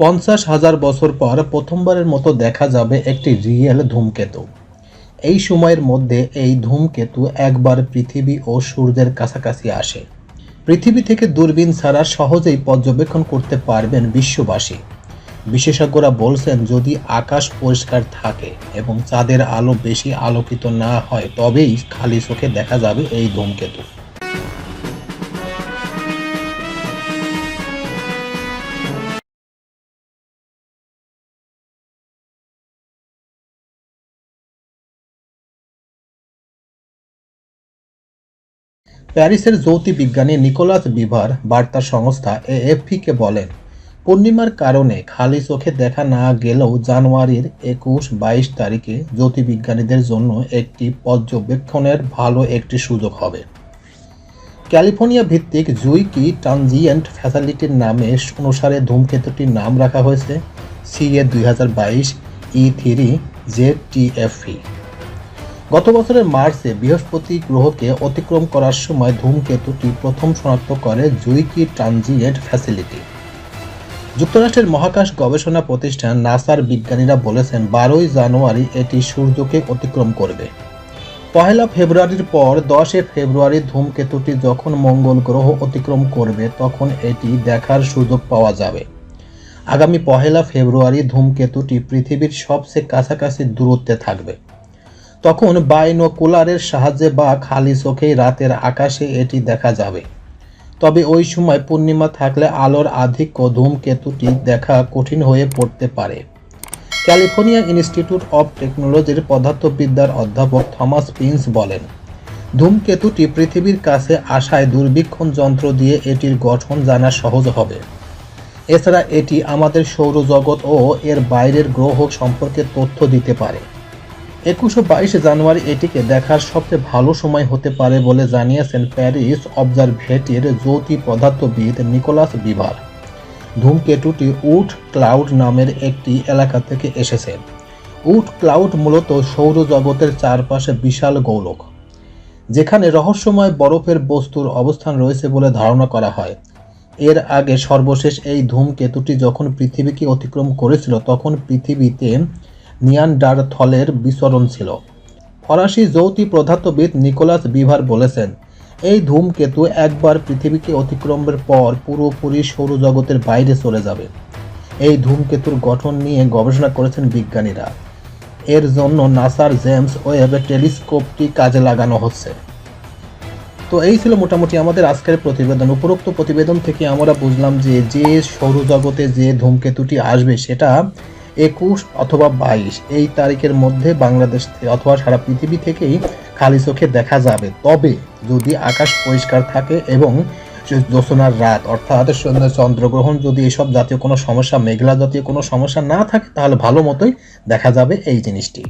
পঞ্চাশ হাজার বছর পর প্রথমবারের মতো দেখা যাবে একটি রিয়েল ধূমকেতু। এই সময়ের মধ্যে এই ধূমকেতু একবার পৃথিবী ও সূর্যের কাছাকাছি আসে। পৃথিবী থেকে দূরবীন ছাড়া সহজেই পর্যবেক্ষণ করতে পারবেন বিশ্ববাসী। বিশেষজ্ঞরা বলছেন, যদি আকাশ পরিষ্কার থাকে এবং চাঁদের আলো বেশি আলোকিত না হয়, তবেই খালি চোখে দেখা যাবে এই ধূমকেতু। প্যারিসের জ্যোতির্বিজ্ঞানী নিকোলাস বিভার বার্তা সংস্থা এএফপিকে বলেন, পূর্ণিমার কারণে খালি চোখে দেখা না গেলেও জানুয়ারির একুশ বাইশ তারিখে জ্যোতির্বিজ্ঞানীদের জন্য একটি পর্যবেক্ষণের ভালো একটি সুযোগ হবে। ক্যালিফোর্নিয়া ভিত্তিক জুইকি ট্রানজিয়েন্ট ফ্যাসিলিটির নামে অনুসারে ধূমকেতুটির নাম রাখা হয়েছে, সিএ দুই হাজার বাইশ ই থ্রি জেড টিএফই গত বছরের মার্চে বৃহস্পতি গ্রহকে অতিক্রম করার সময় ধূমকেতুটি প্রথম শনাক্ত করে জুইকি ট্রানজিয়েন্ট ফ্যাসিলিটি। যুক্তরাষ্ট্রের মহাকাশ গবেষণা প্রতিষ্ঠান নাসার বিজ্ঞানীরা বলেছেন, বারোই জানুয়ারি এটি সূর্যকে অতিক্রম করবে। পহেলা ফেব্রুয়ারির পর দশে ফেব্রুয়ারি ধূমকেতুটি যখন মঙ্গল গ্রহ অতিক্রম করবে, তখন এটি দেখার সুযোগ পাওয়া যাবে। আগামী পহেলা ফেব্রুয়ারি ধূমকেতুটি পৃথিবীর সবচেয়ে কাছাকাছি দূরত্বে থাকবে। তখন বাইনোকুলারের সাহায্যে বা খালি চোখেই রাতের আকাশে এটি দেখা যাবে। তবে ওই সময় পূর্ণিমা থাকলে আলোর আধিক্য ধূমকেতুটি দেখা কঠিন হয়ে পড়তে পারে। ক্যালিফোর্নিয়া ইনস্টিটিউট অব টেকনোলজির পদার্থবিদ্যার অধ্যাপক থমাস পিন্স বলেন, ধূমকেতুটি পৃথিবীর কাছে আসায় দূরবীক্ষণ যন্ত্র দিয়ে এটির গঠন জানা সহজ হবে। এছাড়া এটি আমাদের সৌরজগৎ ও এর বাইরের গ্রহ সম্পর্কে তথ্য দিতে পারে। একুশ বাইশে জানুয়ারি এটিকে দেখার সবচেয়ে ভালো সময় হতে পারে বলে জানিয়েছেন প্যারিস অবজারভেটির জ্যোতি পদার্থবিদ নিকোলাস বিভার। ধূমকেতুটি উড ক্লাউড নামের একটি এলাকা থেকে এসেছে। উট ক্লাউড মূলত সৌরজগতের চারপাশে বিশাল গৌলক। যেখানে রহস্যময় বরফের বস্তুর অবস্থান রয়েছে বলে ধারণা করা হয়। এর আগে সর্বশেষ এই ধূমকেতুটি যখন পৃথিবীকে অতিক্রম করেছিল, তখন পৃথিবীতে নিয়ানডারথলের বিচরণ ছিল। ফরাসি যৌতি পদার্থবিদ নিকোলাস বিভার বলেছেন, এই ধূমকেতু একবার পৃথিবীকে অতিক্রমের পর পুরোপুরি সৌরজগতের বাইরে চলে যাবে। এই ধূমকেতুর গঠন নিয়ে গবেষণা করেছেন বিজ্ঞানীরা। এর জন্য নাসার জেমস ওয়েব টেলিস্কোপটি কাজে লাগানো হচ্ছে। তো এই ছিল মোটামুটি আমাদের আজকের প্রতিবেদন। উপরোক্ত প্রতিবেদন থেকে আমরা বুঝলাম যে যে সৌরজগতে যে ধূমকেতুটি আসবে সেটা একুশ অথবা বাইশ। এই তারিখের মধ্যে বাংলাদেশ অথবা সারা পৃথিবী থেকেই খালি চোখে দেখা যাবে। তবে যদি আকাশ পরিষ্কার থাকে এবং জ্যোৎস্নার রাত, অর্থাৎ চন্দ্রগ্রহণ যদি এসব জাতীয় কোনো সমস্যা, মেঘলা জাতীয় কোনো সমস্যা না থাকে, তাহলে ভালো মতোই দেখা যাবে এই জিনিসটি।